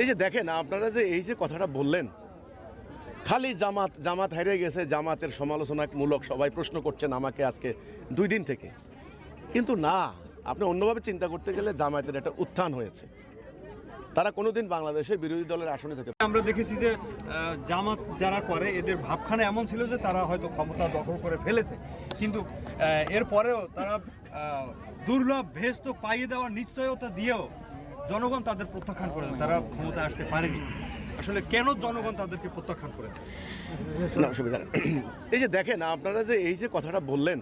এই যে দেখেন, আপনারা যে এই যে কথাটা বললেন, খালি জামাত জামাত হারিয়ে গেছে, জামাতের সমালোচনামূলক সবাই প্রশ্ন করছেন আমাকে আজকে দুই দিন থেকে। কিন্তু না, আপনি অন্যভাবে চিন্তা করতে গেলে জামায়াতের একটা উত্থান হয়েছে। তারা কোনোদিন বাংলাদেশে বিরোধী দলের আসনে যেতে আমরা দেখেছি যে জামাত যারা করে, এদের ভাবখানা এমন ছিল যে তারা হয়তো ক্ষমতা দখল করে ফেলেছে। কিন্তু এরপরেও তারা দুর্লভ ভেস তো পাইয়ে দেওয়ার নিশ্চয়তা দিয়েও জনগণ তাদের প্রত্যাখ্যান করেছে তারা ক্ষমতায় আসতে পারেনি। আসলে কেন জনগণ তাদেরকে প্রত্যাখ্যান করেছে? না, অসুবিধা এই যে দেখেন, আপনারা যে এই যে কথাটা বললেন,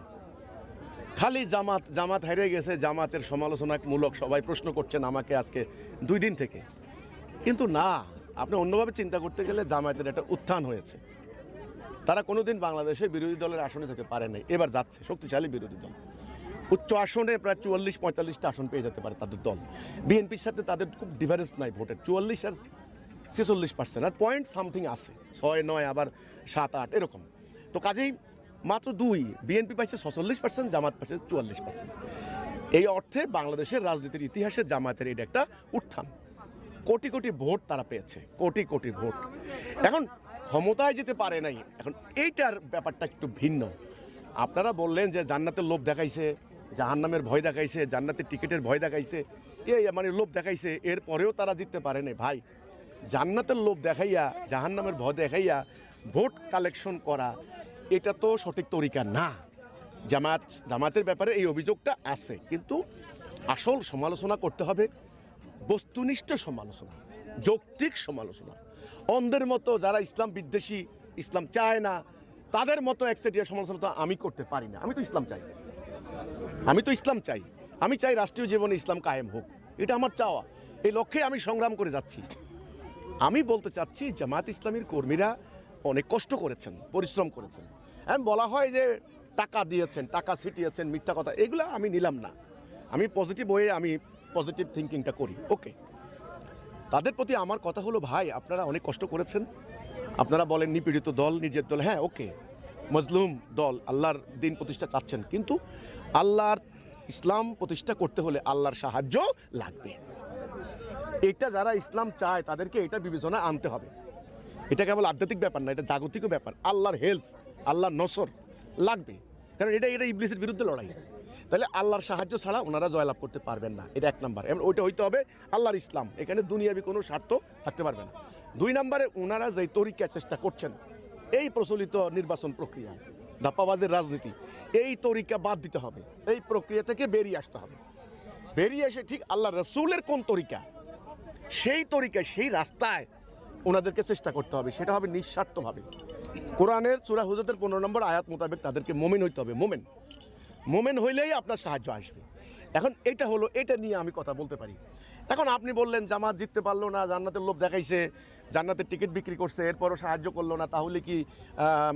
খালি জামাত জামাত হারিয়ে গেছে, জামাতের সমালোচনামূলক সবাই প্রশ্ন করছেন আমাকে আজকে দুই দিন থেকে। কিন্তু না, আপনি অন্যভাবে চিন্তা করতে গেলে জামায়াতের একটা উত্থান হয়েছে। তারা কোনোদিন বাংলাদেশে বিরোধী দলের আসনে যেতে পারে নাই। এবার যাচ্ছে, শক্তিশালী বিরোধী দল। উচ্চ আসনে প্রায় চুয়াল্লিশ, পঁয়তাল্লিশটা আসন পেয়ে যেতে পারে তাদের দল। বিএনপির সাথে তাদের খুব ডিফারেন্স নাই ভোটের, চুয়াল্লিশ আর ছেচল্লিশ পার্সেন্ট আর পয়েন্ট সামথিং আছে, ছয়, নয়, আবার সাত, আট, এরকম। তো কাজেই মাত্র দুই, বিএনপি পাইছে ছচল্লিশ পার্সেন্ট জামাত পাইছে চুয়াল্লিশ পার্সেন্ট এই অর্থে বাংলাদেশের রাজনীতির ইতিহাসে জামায়াতের এটা একটা উত্থান। কোটি কোটি ভোট তারা পেয়েছে, কোটি কোটি ভোট। এখন ক্ষমতায় যেতে পারে নাই, এখন এইটার ব্যাপারটা একটু ভিন্ন। আপনারা বললেন যে জান্নাতের লোভ দেখাইছে জাহান্নামের ভয় দেখাইছে, জান্নাতের টিকিটের ভয় দেখাইছে, এই মানে লোভ দেখাইছে, এরপরেও তারা জিততে পারে নাই। ভাই, জান্নাতের লোভ দেখাইয়া, জাহান্নামের ভয় দেখাইয়া ভোট কালেকশন করা, এটা তো সঠিক তরিকা না। জামাত, জামাতের ব্যাপারে এই অভিযোগটা আছে, কিন্তু আসল সমালোচনা করতে হবে, বস্তুনিষ্ঠ সমালোচনা, যৌক্তিক সমালোচনা। অন্ধের মতো যারা ইসলাম বিদ্বেষী, ইসলাম চায় না, তাদের মতো একচেটিয়া সমালোচনা তো আমি করতে পারি না। আমি তো ইসলাম চাই। আমি তো ইসলাম চাই। আমি চাই রাষ্ট্রীয় জীবনে ইসলাম কায়েম হোক। এটা আমার চাওয়া। এই লক্ষ্যে আমি সংগ্রাম করে যাচ্ছি। আমি বলতে চাচ্ছি জামাত ইসলামীর কর্মীরা অনেক কষ্ট করেছেন, পরিশ্রম করেছেন। এখন বলা হয় যে, টাকা দিয়েছেন, টাকা ছিটিয়েছেন, মিথ্যা কথা, এগুলো আমি নিলাম না। আমি পজিটিভ হয়ে আমি পজিটিভ থিঙ্কিংটা করি। ওকে তাদের প্রতি আমার কথা হলো, ভাই, আপনারা অনেক কষ্ট করেছেন। আপনারা বলেন নিপীড়িত দল, নিজের দল। হ্যাঁ ওকে মজলুম দল আল্লাহর দিন প্রতিষ্ঠা চাচ্ছেন। কিন্তু আল্লাহর ইসলাম প্রতিষ্ঠা করতে হলে আল্লাহর সাহায্য লাগবে। এটা যারা ইসলাম চায়, তাদেরকে এটা বিবেচনা আনতে হবে। এটা কেবল আধ্যাত্মিক ব্যাপার না, এটা জাগতিকও ব্যাপার। আল্লাহর হেল্প, আল্লাহর নসর লাগবে। কারণ এটা এটা ইবলিসের বিরুদ্ধে লড়াই। তাহলে আল্লাহর সাহায্য ছাড়া ওনারা জয়লাভ করতে পারবেন না। এটা এক নাম্বার। এবং ওইটা হইতে হবে আল্লাহর ইসলাম। এখানে দুনিয়াবি কোনো স্বার্থ থাকতে পারবে না। দুই নম্বরে ওনারা যেই তরিকা চেষ্টা করছেন এই প্রচলিত নির্বাচন প্রক্রিয়া, ধাপ্পাবাজের রাজনীতি, এই তরিকা বাদ দিতে হবে। এই প্রক্রিয়া থেকে বেরিয়ে আসতে হবে। বেরিয়ে এসে ঠিক আল্লাহ রসুলের কোন তরিকা, সেই তরিকায়, সেই রাস্তায় ওনাদেরকে চেষ্টা করতে হবে। সেটা হবে নিঃস্বার্থভাবে। কোরআনের চূড়া হুজরতের পনেরো নম্বর আয়াত মোতাবেক তাদেরকে মোমেন হইতে হবে, মোমেন। মোমেন হইলেই আপনার সাহায্য আসবে। এখন এটা হলো, এটা নিয়ে আমি কথা বলতে পারি। এখন আপনি বললেন জামাত জিততে পারল না, জান্নাতের লোভ দেখাইছে, জান্নাতের টিকিট বিক্রি করছে, এরপরও সাহায্য করল না, তাহলে কি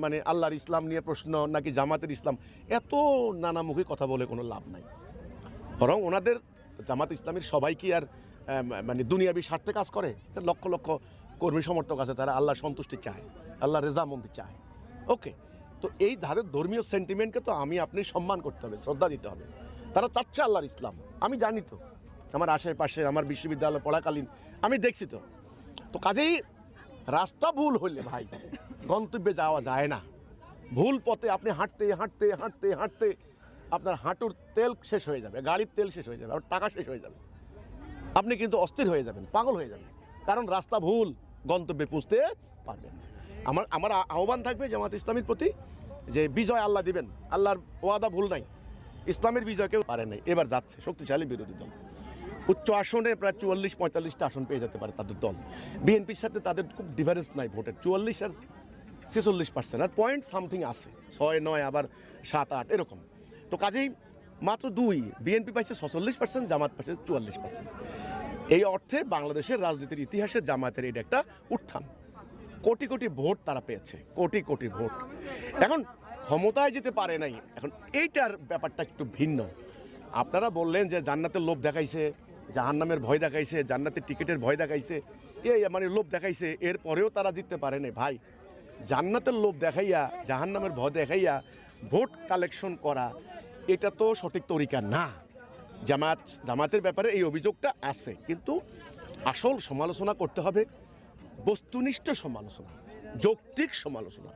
মানে আল্লাহর ইসলাম নিয়ে প্রশ্ন নাকি জামাতের ইসলাম? এত নানামুখী কথা বলে কোনো লাভ নাই। বরং ওনাদের জামাত ইসলামের সবাই কি আর মানে দুনিয়াবি স্বার্থে কাজ করে। লক্ষ লক্ষ কর্মী সমর্থক আছে, তারা আল্লাহ সন্তুষ্টি চায় আল্লাহ রেজামন্দি চায়। ওকে, তো এই ধারের ধর্মীয় সেন্টিমেন্টকে তো আমি, আপনি সম্মান করতে হবে, শ্রদ্ধা দিতে হবে। তারা চাচ্ছে আল্লাহর ইসলাম, আমি জানি তো। আমার আশেপাশে, আমার বিশ্ববিদ্যালয় পড়াকালীন, আমি দেখছি তো। তো কাজেই রাস্তা ভুল হইলে ভাই, গন্তব্যে যাওয়া যায় না। ভুল পথে আপনি হাঁটতে হাঁটতে হাঁটতে হাঁটতে আপনার হাঁটুর তেল শেষ হয়ে যাবে, গাড়ির তেল শেষ হয়ে যাবে আর টাকা শেষ হয়ে যাবে। আপনি কিন্তু অস্থির হয়ে যাবেন, পাগল হয়ে যাবেন। কারণ রাস্তা ভুল, গন্তব্যে পৌঁছতে পারবেন আমার আমার আহ্বান থাকবে জামাত ইসলামের প্রতি যে বিজয় আল্লাহ দিবেন, আল্লাহর ওয়াদা ভুল নাই। ইসলামের বিজয় কেউ পারে নাই, এবার যাচ্ছে, শক্তিশালী বিরোধী দল। উচ্চ আসনে প্রায় চুয়াল্লিশ, পঁয়তাল্লিশটা আসন পেয়ে যেতে পারে তাদের দল। বিএনপির সাথে তাদের খুব ডিফারেন্স নাই ভোটের। চুয়াল্লিশ আর ছেচল্লিশ পার্সেন্ট আর পয়েন্ট সামথিং আছে। ছয়, নয়, আবার সাত, আট, এরকম। তো কাজেই মাত্র দুই, বিএনপি পাইছে ছচল্লিশ পার্সেন্ট জামাত পাইছে চুয়াল্লিশ পার্সেন্ট এই অর্থে বাংলাদেশের রাজনীতির ইতিহাসে জামায়াতের এটা একটা উত্থান। কোটি কোটি ভোট তারা পেয়েছে। কোটি কোটি ভোট। এখন ক্ষমতায় যেতে পারে নাই। এখন এইটার ব্যাপারটা একটু ভিন্ন। আপনারা বললেন যে জান্নাতের লোভ দেখাইছে। জাহান্নামের ভয় দেখাইছে, জান্নাতের টিকিটের ভয় দেখাইছে এই মানে লোভ দেখাইছে এরপরেও তারা জিততে পারে নাই। ভাই, জান্নাতের লোভ দেখাইয়া, জাহান্নামের ভয় দেখাইয়া ভোট কালেকশন করা, এটা তো সঠিক তরিকা না। জামাত, জামাতের ব্যাপারে এই অভিযোগটা আছে, কিন্তু আসল সমালোচনা করতে হবে, বস্তুনিষ্ঠ সমালোচনা, যৌক্তিক সমালোচনা।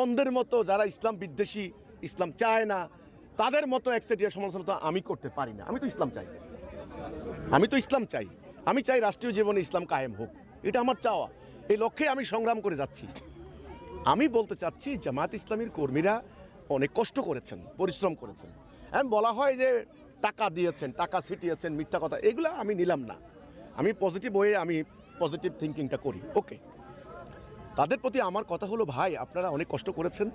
অন্ধের মতো যারা ইসলাম বিদ্বেষী, ইসলাম চায় না, তাদের মতো একচেটিয়া সমালোচনা তো আমি করতে পারি না। আমি তো ইসলাম চাই। আমি তো ইসলাম চাই। আমি চাই রাষ্ট্রীয় জীবনে ইসলাম কায়েম হোক। এটা আমার চাওয়া। এই লক্ষ্যে আমি সংগ্রাম করে যাচ্ছি। আমি বলতে চাচ্ছি জামাত ইসলামীর কর্মীরা অনেক কষ্ট করেছেন, পরিশ্রম করেছেন। আমি বলা হয় যে টাকা দিয়েছেন, টাকা ছিটিয়েছেন, মিথ্যা কথা, এগুলো আমি নিলাম না। আমি পজিটিভ হয়ে আমি পজিটিভ থিঙ্কিংটা করি। ওকে তাদের প্রতি আমার কথা হলো, ভাই, আপনারা অনেক কষ্ট করেছেন।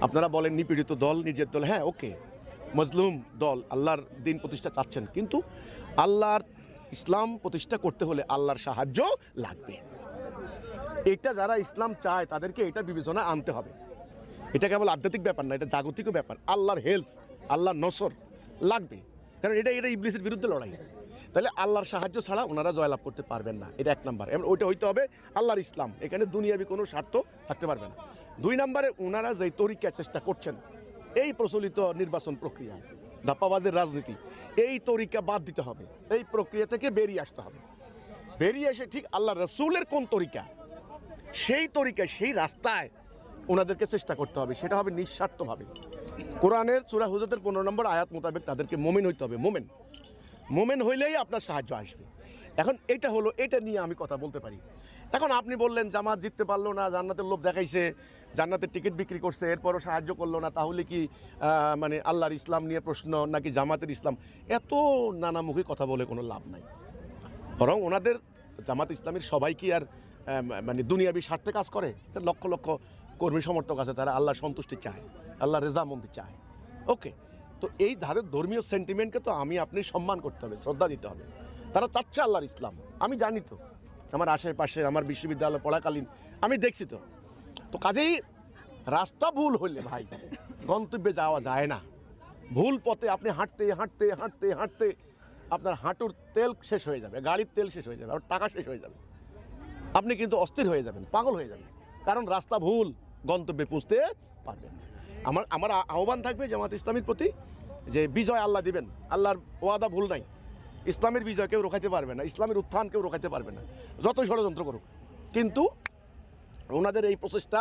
আপনারা বলেন নিপীড়িত দল, নিজের দল। হ্যাঁ ওকে মজলুম দল, আল্লাহর দিন প্রতিষ্ঠা চাচ্ছেন। কিন্তু আল্লাহর ইসলাম প্রতিষ্ঠা করতে হলে আল্লাহর সাহায্য লাগবে। এটা যারা ইসলাম চায়, তাদেরকে এটা বিবেচনা আনতে হবে। এটা কেবল আধ্যাত্মিক ব্যাপার না, এটা জাগতিকও ব্যাপার। আল্লাহর হেল্প আল্লাহর নসর লাগবে। কারণ এটা এটা ইবলিসের বিরুদ্ধে লড়াই। তাহলে আল্লাহর সাহায্য ছাড়া ওনারা জয়লাভ করতে পারবেন না। এটা এক নাম্বার। এবং ওইটা হইতে হবে আল্লাহর ইসলাম। এখানে দুনিয়াবি কোনো স্বার্থ থাকতে পারবে না। দুই নম্বরে ওনারা যেই তরিকা চেষ্টা করছেন, এই প্রচলিত নির্বাচন প্রক্রিয়া ধাপ্পাবাজের রাজনীতি। এই তরিকা বাদ দিতে হবে। এই প্রক্রিয়া থেকে বেরিয়ে আসতে হবে। বেরিয়ে এসে ঠিক আল্লাহ রসুলের কোন তরিকা? সেই তরিকায়, সেই রাস্তায় ওনাদেরকে চেষ্টা করতে হবে। সেটা হবে নিঃস্বার্থভাবে। কোরআনের চূড়া হুজরতের পনেরো নম্বর আয়াত মোতাবেক তাদেরকে মোমেন হইতে হবে। মোমেন। মোমেন হইলেই আপনার সাহায্য আসবে। এখন এটা হলো, এটা নিয়ে আমি কথা বলতে পারি। এখন আপনি বললেন জামাত জিততে পারল না, জান্নাতের লোভ দেখাইছে, জান্নাতের টিকিট বিক্রি করছে, এরপরও সাহায্য করল না, তাহলে কি মানে আল্লাহর ইসলাম নিয়ে প্রশ্ন নাকি জামাতের ইসলাম? এত নানামুখী কথা বলে কোনো লাভ নাই। বরং ওনাদের জামাত ইসলামের সবাই কি আর মানে দুনিয়াবি স্বার্থে কাজ করে? লক্ষ লক্ষ কর্মী সমর্থক আছে, তারা আল্লাহ সন্তুষ্টি চায় আল্লাহ রেজামন্দি চায়। ওকে, তো এই ধারের ধর্মীয় সেন্টিমেন্টকে তো আমি, আপনি সম্মান করতে হবে, শ্রদ্ধা দিতে হবে। তারা চাচ্ছে আল্লাহর ইসলাম, আমি জানি তো। আমার আশেপাশে, আমার বিশ্ববিদ্যালয় পড়াকালীন, আমি দেখছি তো। তো কাজেই রাস্তা ভুল হইলে ভাই, গন্তব্যে যাওয়া যায় না। ভুল পথে আপনি হাঁটতে হাঁটতে হাঁটতে হাঁটতে আপনার হাঁটুর তেল শেষ হয়ে যাবে, গাড়ির তেল শেষ হয়ে যাবে আর টাকা শেষ হয়ে যাবে। আপনি কিন্তু অস্থির হয়ে যাবেন, পাগল হয়ে যাবেন। কারণ রাস্তা ভুল, গন্তব্যে পৌঁছতে পারবেন আমার আমার আহ্বান থাকবে জামাত ইসলামের প্রতি যে বিজয় আল্লাহ দিবেন, আল্লাহর ওয়াদা ভুল নাই। ইসলামের বিজয় কেউ রোখাইতে পারবে না, ইসলামের উত্থান কেউ রোখাইতে পারবে না। যতই ষড়যন্ত্র করুক। কিন্তু ওনাদের এই প্রচেষ্টা,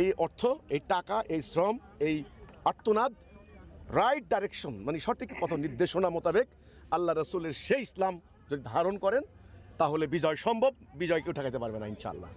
এই অর্থ, এই টাকা, এই শ্রম, এই আত্মনাদ রাইট ডাইরেকশন মানে সঠিক পথ নির্দেশনা মোতাবেক আল্লাহ রসুলের সেই ইসলাম যদি ধারণ করেন, তাহলে বিজয় সম্ভব বিজয় কেউ ঠেকাতে পারবে না ইনশাআল্লাহ।